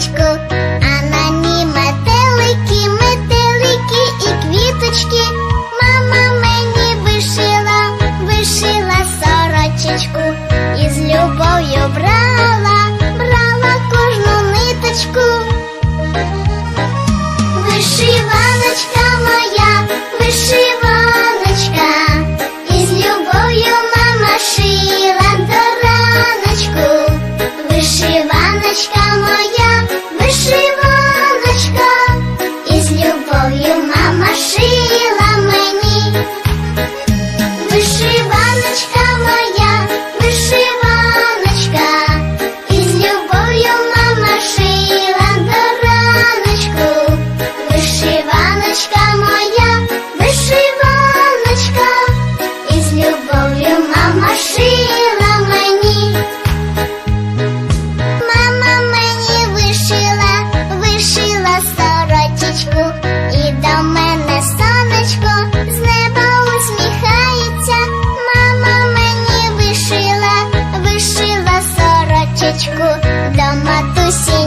яблучко, а на ній метелики, метелики і квіточки. Мама мені вишила, вишила сорочечку і з любов'ю брала, брала кожну ниточку. Вишиваночка моя, вишиваночка. До матусі